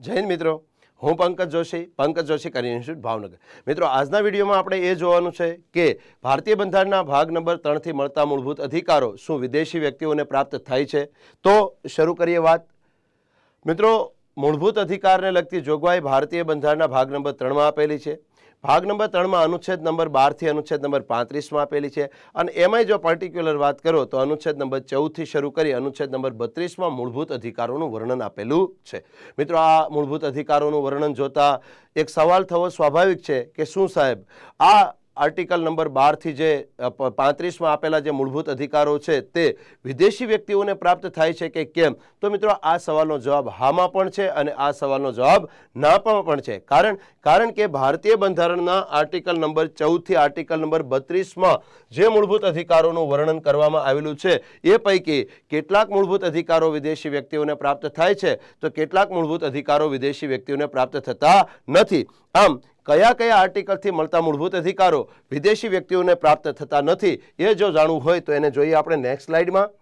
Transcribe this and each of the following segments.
હિન્દ મિત્રો. હું પંકજ જોશી પંકજ જોશી કરી ઇન્સ્ટિટ્યૂટ ભાવનગર. મિત્રો, આજના વિડીયોમાં આપણે એ જોવાનું છે કે ભારતીય બંધારણના ભાગ નંબર ત્રણથી મળતા મૂળભૂત અધિકારો શું વિદેશી વ્યક્તિઓને પ્રાપ્ત થાય છે? તો શરૂ કરીએ વાત. મિત્રો, મૂળભૂત અધિકારને લગતી જોગવાઈ ભારતીય બંધારણના ભાગ નંબર ત્રણમાં આપેલી છે. ભાગ નંબર ત્રણમાં અનુચ્છેદ નંબર બારથી અનુચ્છેદ નંબર પાંત્રીસમાં આપેલી છે. અને એમાંય જો પર્ટિક્યુલર વાત કરો તો અનુચ્છેદ નંબર ચૌદથી શરૂ કરી અનુચ્છેદ નંબર બત્રીસમાં મૂળભૂત અધિકારોનું વર્ણન આપેલું છે. મિત્રો, આ મૂળભૂત અધિકારોનું વર્ણન જોતા એક સવાલ થવો સ્વાભાવિક છે કે શું સાહેબ? આ આર્ટિકલ નંબર બારથી જે પાંત્રીસમાં આપેલા જે મૂળભૂત અધિકારો છે તે વિદેશી વ્યક્તિઓને પ્રાપ્ત થાય છે કે કેમ? તો મિત્રો, આ સવાલનો જવાબ હામાં પણ છે અને આ સવાલનો જવાબ ના પણ છે. કારણ કારણ કે ભારતીય બંધારણના આર્ટિકલ નંબર ચૌદથી આર્ટિકલ નંબર બત્રીસમાં જે મૂળભૂત અધિકારોનું વર્ણન કરવામાં આવેલું છે, એ પૈકી કેટલાક મૂળભૂત અધિકારો વિદેશી વ્યક્તિઓને પ્રાપ્ત થાય છે, તો કેટલાક મૂળભૂત અધિકારો વિદેશી વ્યક્તિઓને પ્રાપ્ત થતા નથી. આમ કયા કયા આર્ટિકલથી મળતા મૂળભૂત અધિકારો વિદેશી વ્યક્તિઓને પ્રાપ્ત થતા નથી એ જો જાણવું હોય તો એને જોઈએ આપણે નેક્સ્ટ સ્લાઇડમાં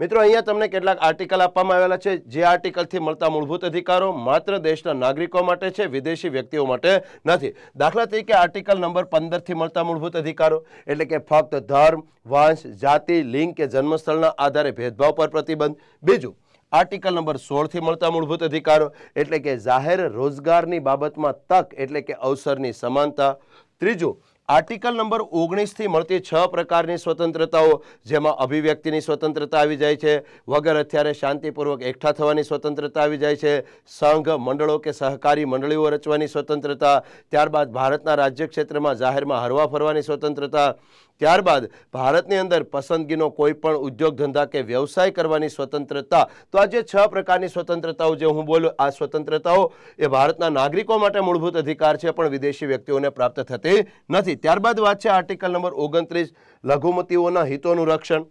મિત્રો, અહીંયા તમને કેટલાક આર્ટિકલ આપવામાં આવેલા છે. જે આર્ટિકલથી મળતા મૂળભૂત અધિકારો માત્ર દેશના નાગરિકો માટે છે, વિદેશી વ્યક્તિઓ માટે નથી. દાખલા તરીકે આર્ટિકલ નંબર પંદરથી મળતા મૂળભૂત અધિકારો એટલે કે ફક્ત ધર્મ, વંશ, જાતિ, લિંગ કે જન્મસ્થળના આધારે ભેદભાવ પર પ્રતિબંધ. બીજું આર્ટિકલ નંબર સોળથી મળતા મૂળભૂત અધિકારો એટલે કે જાહેર રોજગારની બાબતમાં તક એટલે કે અવસરની સમાનતા. ત્રીજું, આર્ટિકલ નંબર ઓગણીસથી મળતી છ પ્રકારની સ્વતંત્રતાઓ, જેમાં અભિવ્યક્તિની સ્વતંત્રતા આવી જાય છે, વગર અત્યારે શાંતિપૂર્વક એકઠા થવાની સ્વતંત્રતા આવી જાય છે, સંઘ, મંડળો કે સહકારી મંડળીઓ રચવાની સ્વતંત્રતા, ત્યારબાદ ભારતના રાજ્ય ક્ષેત્રમાં જાહેરમાં હરવા ફરવાની સ્વતંત્રતા ત્યારબાદ ભારતની અંદર પસંદગીનો કોઈ પણ ઉદ્યોગ ધંધા કે વ્યવસાય કરવાની સ્વતંત્રતા, તો આ જે છ પ્રકારની સ્વતંત્રતાઓ જે હું બોલું, આ સ્વતંત્રતાઓ એ ભારતના નાગરિકો માટે મૂળભૂત અધિકાર છે, પણ વિદેશી વ્યક્તિઓને પ્રાપ્ત થતી નથી. ત્યારબાદ વાત છે આર્ટિકલ નંબર ઓગણત્રીસ, લઘુમતીઓના હિતોનું રક્ષણ.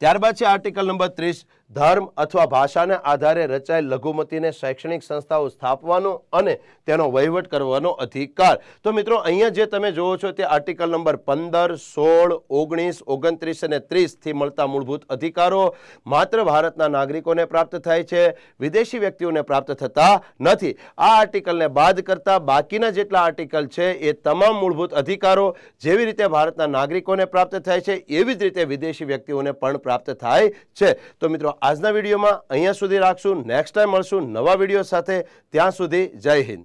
ત્યારબાદ છે આર્ટિકલ નંબર ત્રીસ ધર્મ અથવા ભાષાને આધારે રચાયેલ લઘુમતીને શૈક્ષણિક સંસ્થાઓ સ્થાપવાનો અને તેનો વહીવટ કરવાનો અધિકાર. તો મિત્રો, અહીંયા જે તમે જુઓ છો તે આર્ટિકલ નંબર પંદર, સોળ, ઓગણીસ, ઓગણત્રીસ અને ત્રીસથી મળતા મૂળભૂત અધિકારો માત્ર ભારતના નાગરિકોને પ્રાપ્ત થાય છે, વિદેશી વ્યક્તિઓને પ્રાપ્ત થતા નથી. આ આર્ટિકલને બાદ કરતા બાકીના જેટલા આર્ટિકલ છે એ તમામ મૂળભૂત અધિકારો જેવી રીતે ભારતના નાગરિકોને પ્રાપ્ત થાય છે, એવી જ રીતે વિદેશી વ્યક્તિઓને પણ પ્રાપ્ત થાય છે. તો મિત્રો આજના વિડીયોમાં અહીંયા સુધી રાખશું. નેક્સ્ટ ટાઈમ મળશું નવા વીડિયો સાથે. ત્યાં સુધી જય હિન્દ.